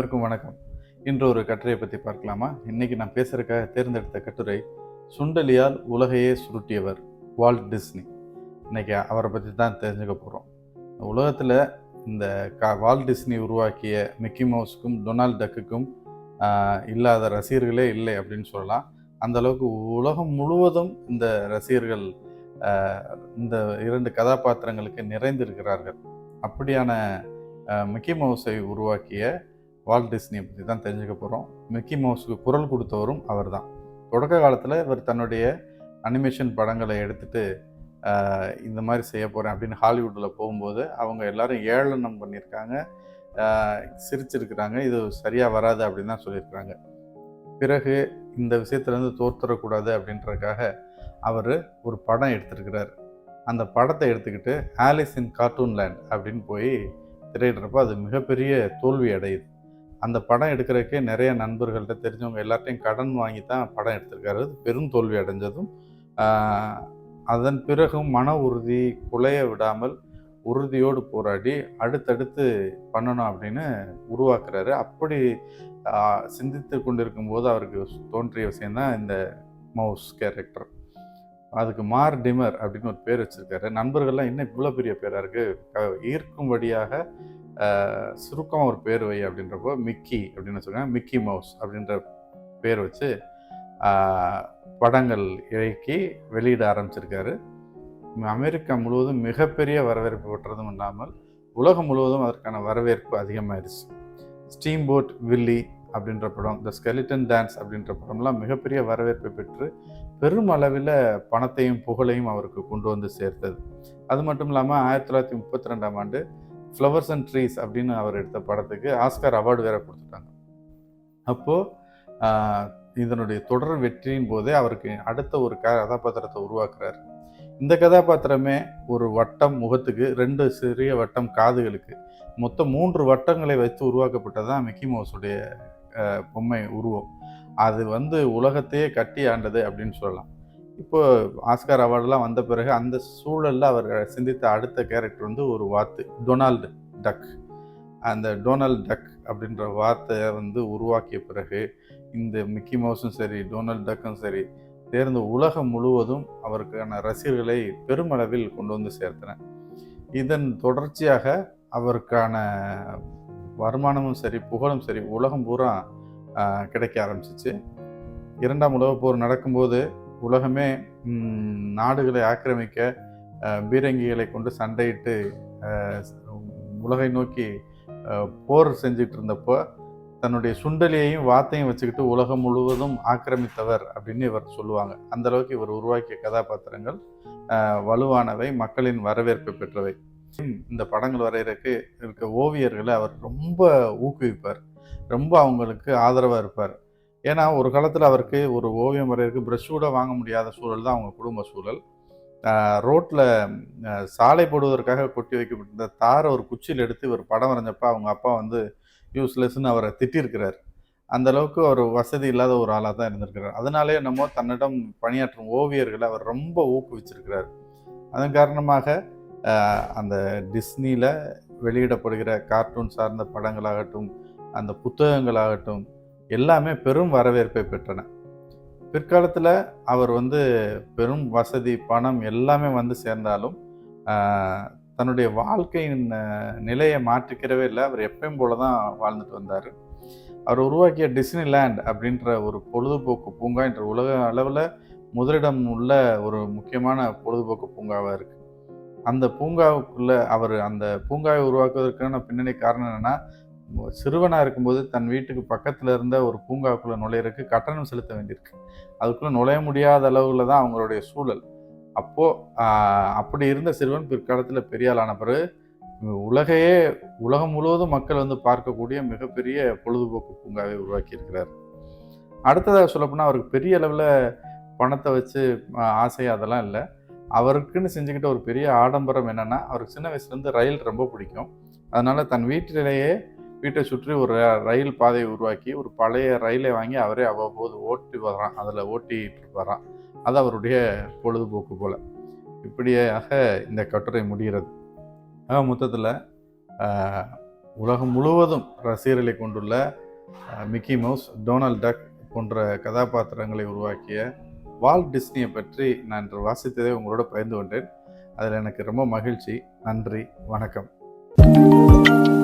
அனைவருக்கும் வணக்கம். இன்று ஒரு கட்டுரையை பற்றி பார்க்கலாமா? இன்னைக்கு நான் பேசுறதுக்காக தேர்ந்தெடுத்த கட்டுரை சுண்டலியால் உலகையே சுருட்டியவர் வால்ட் டிஸ்னி. இன்னைக்கு அவரை பற்றி தான் தெரிஞ்சுக்க போகிறோம் உலகத்தில் இந்த கா வால்ட் டிஸ்னி உருவாக்கிய மிக்கி மவுஸுக்கும் டொனால்ட் டக்குக்கும் இல்லாத ரசிகர்களே இல்லை அப்படின்னு சொல்லலாம். அந்தளவுக்கு உலகம் முழுவதும் இந்த ரசிகர்கள் இந்த இரண்டு கதாபாத்திரங்களுக்கு நிறைந்திருக்கிறார்கள். அப்படியான மிக்கி மவுஸை உருவாக்கிய வால்ட் டிஸ்னியை பற்றி தான் தெரிஞ்சுக்க போகிறோம் மிக்கி மவுஸுக்கு குரல் கொடுத்தவரும் அவர்தான். தொடக்க காலத்தில் இவர் தன்னுடைய அனிமேஷன் படங்களை எடுத்துட்டு இந்த மாதிரி செய்ய போகிறேன் அப்படின்னு ஹாலிவுட்டில் போகும்போது அவங்க எல்லாரும் ஏளனம் பண்ணியிருக்காங்க. சிரிச்சிருக்கிறாங்க. இது சரியாக வராது அப்படின்னு தான் சொல்லியிருக்கிறாங்க. பிறகு இந்த விஷயத்துலேருந்து தோற்றுறக்கூடாது அப்படின்றக்காக அவர் ஒரு படம் எடுத்திருக்கிறார். அந்த படத்தை எடுத்துக்கிட்டு ஆலிஸ் இன் கார்ட்டூன் லேண்ட் அப்படின்னு போய் திரையிடுறப்போ அது மிகப்பெரிய தோல்வி அடையுது. அந்த படம் எடுக்கிறதுக்கே நிறைய நண்பர்கள்ட்ட தெரிஞ்சவங்க எல்லார்ட்டையும் கடன் வாங்கி தான் படம் எடுத்திருக்காரு. பெரும் தோல்வி அடைஞ்சதும் அதன் பிறகும் மன உறுதி குலைய விடாமல் உறுதியோடு போராடி அடுத்தடுத்து பண்ணணும் அப்படின்னு உருவாக்குறாரு. அப்படி சிந்தித்து கொண்டிருக்கும் போது அவருக்கு தோன்றிய விஷயம்தான் இந்த மவுஸ் கேரக்டர். அதுக்கு மார் டிமர் அப்படின்னு ஒரு பேர் வச்சிருக்காரு. நண்பர்கள்லாம் இன்னும் இவ்வளோ பெரிய பேராக இருக்கு. ஈர்க்கும்படியாக சுருக்கமாக ஒரு பேர் வை அப்படின்றப்போ மிக்கி அப்படின்னு சொல்லுவாங்க மிக்கி மவுஸ் அப்படின்ற பேர் வச்சு படங்கள் இறக்கி வெளியிட ஆரம்பிச்சிருக்காரு. அமெரிக்கா முழுவதும் மிகப்பெரிய வரவேற்பு பெற்றதும் இல்லாமல் உலகம் முழுவதும் அதற்கான வரவேற்பு அதிகமாயிருச்சு. ஸ்டீம் போட் வில்லி அப்படின்ற படம் த ஸ்கெலிட்டன் டான்ஸ் அப்படின்ற படம்லாம் மிகப்பெரிய வரவேற்பை பெற்று பெரும் அளவில் பணத்தையும் புகழையும் அவருக்கு கொண்டு வந்து சேர்த்தது. அது மட்டும் இல்லாமல் ஆயிரத்தி தொள்ளாயிரத்தி முப்பத்தி ரெண்டாம் ஆண்டு ஃப்ளவர்ஸ் அண்ட் ட்ரீஸ் அப்படின்னு அவர் எடுத்த படத்துக்கு ஆஸ்கார் அவார்டு வேற கொடுத்துட்டாங்க. அப்போது இதனுடைய தொடர் வெற்றியின் போதே அவருக்கு அடுத்த ஒரு கதாபாத்திரத்தை உருவாக்குறார். இந்த கதாபாத்திரமே ஒரு வட்டம் முகத்துக்கு ரெண்டு சிறிய வட்டம் காதுகளுக்கு மொத்தம் மூன்று வட்டங்களை வைத்து உருவாக்கப்பட்டதான் மிக்கி மவுஸுடைய பொம்மை உருவம். அது வந்து உலகத்தையே கட்டி ஆண்டது அப்படின்னு சொல்லலாம். இப்போ ஆஸ்கார் அவார்டெலாம் வந்த பிறகு அந்த சூழலில் அவர் சிந்தித்த அடுத்த கேரக்டர் வந்து ஒரு வாத்து டொனால்டு டக். அந்த டொனால்ட் டக் அப்படின்ற வார்த்தையை வந்து உருவாக்கிய பிறகு இந்த மிக்கி மவுஸும் சரி டொனால்ட் டக்கும் சரி தேர்ந்த உலகம் முழுவதும் அவருக்கான ரசிகர்களை பெருமளவில் கொண்டு வந்து சேர்த்தன. இதன் தொடர்ச்சியாக அவருக்கான வருமானமும் சரி புகழும் சரி உலகம் பூரா கிடைக்க ஆரம்பிச்சிச்சு. இரண்டாம் உலகப் போர் நடக்கும்போது உலகமே நாடுகளை ஆக்கிரமிக்க பீரங்கிகளை கொண்டு சண்டையிட்டு உலகை நோக்கி போர் செஞ்சுட்டு இருந்தப்போ தன்னுடைய சுண்டலியையும் வாத்தையும் வச்சுக்கிட்டு உலகம் முழுவதும் ஆக்கிரமித்தவர் அப்படின்னு இவர் சொல்லுவாங்க. அந்த அளவுக்கு இவர் உருவாக்கிய கதாபாத்திரங்கள் வலுவானவை மக்களின் வரவேற்பு பெற்றவை. இந்த படங்கள் வரைகிறதுக்கு இருக்க ஓவியர்களை அவர் ரொம்ப ஊக்குவிப்பார். ரொம்ப அவங்களுக்கு ஆதரவாக இருப்பார். ஏன்னா ஒரு காலத்தில் அவருக்கு ஒரு ஓவியம் வரைகிறதுக்கு ப்ரெஷ் கூட வாங்க முடியாத சூழல் தான் அவங்க குடும்ப சூழல். ரோட்டில் சாலை போடுவதற்காக கொட்டி வைக்கப்பட்டிருந்த தாரை ஒரு குச்சியில் எடுத்து இவர் படம் வரைஞ்சப்ப அவங்க அப்பா வந்து யூஸ்லெஸ்ன்னு அவரை திட்டிருக்கிறார் அந்த அளவுக்கு அவர் வசதி இல்லாத ஒரு ஆளாக தான் இருந்திருக்கிறார். அதனாலே என்னமோ தன்னிடம் பணியாற்றும் ஓவியர்களை அவர் ரொம்ப ஊக்குவிச்சிருக்கிறார். அதன் காரணமாக அந்த டிஸ்னியில் வெளியிடப்படுகிற கார்ட்டூன் சார்ந்த படங்களாகட்டும் அந்த புத்தகங்களாகட்டும் எல்லாமே பெரும் வரவேற்பை பெற்றன. பிற்காலத்தில் அவர் வந்து பெரும் வசதி பணம் எல்லாமே வந்து சேர்ந்தாலும் தன்னுடைய வாழ்க்கையின் நிலையை மாற்றிக்கிறவே இல்லை. அவர் எப்பயும் போல தான் வாழ்ந்துட்டு வந்தார். அவர் உருவாக்கிய டிஸ்னி லேண்ட் அப்படின்ற ஒரு பொழுதுபோக்கு பூங்கா என்ற உலக அளவில் முதலிடம் உள்ள ஒரு முக்கியமான பொழுதுபோக்கு பூங்காவாக இருக்குது அந்த பூங்காவுக்குள்ளே அவர் அந்த பூங்காவை உருவாக்குவதற்கான பின்னணி காரணம் என்னென்னா சிறுவனாக இருக்கும்போது தன் வீட்டுக்கு பக்கத்தில் இருந்த ஒரு பூங்காவுக்குள்ளே நுழையிறதுக்கு கட்டணம் செலுத்த வேண்டியிருக்கு. அதுக்குள்ளே நுழைய முடியாத அளவில் தான் அவங்களுடைய சூழல். அப்போது அப்படி இருந்த சிறுவன் பிற்காலத்தில் பெரியாளான பிறகு உலகையே உலகம் முழுவதும் மக்கள் வந்து பார்க்கக்கூடிய மிகப்பெரிய பொழுதுபோக்கு பூங்காவை உருவாக்கியிருக்கிறார். அடுத்ததாக சொல்லப்போனால் அவருக்கு பெரிய அளவில் பணத்தை வச்சு ஆசை அதெல்லாம் இல்லை. அவருக்குன்னு செஞ்சுக்கிட்ட ஒரு பெரிய ஆடம்பரம் என்னென்னா அவருக்கு சின்ன வயசுலேருந்து ரயில் ரொம்ப பிடிக்கும். அதனால் தன் வீட்டிலேயே வீட்டை சுற்றி ஒரு ரயில் பாதையை உருவாக்கி ஒரு பழைய ரயிலை வாங்கி அவரே அவ்வப்போது ஓட்டி வர்றான். அதில் ஓட்டிட்டு வர்றான். அது அவருடைய பொழுதுபோக்கு போல். இப்படியாக இந்த கட்டுரை முடிகிறது. ஆக மொத்தத்தில் உலகம் முழுவதும் ரசிகர்களை கொண்டுள்ள மிக்கி மவுஸ் டொனால்ட் டக் போன்ற கதாபாத்திரங்களை உருவாக்கிய வால் டிஸ்னியை பற்றி நான் இன்று வாசித்ததை உங்களோட பகிர்ந்து கொண்டேன். அதில் எனக்கு ரொம்ப மகிழ்ச்சி. நன்றி. வணக்கம். thank you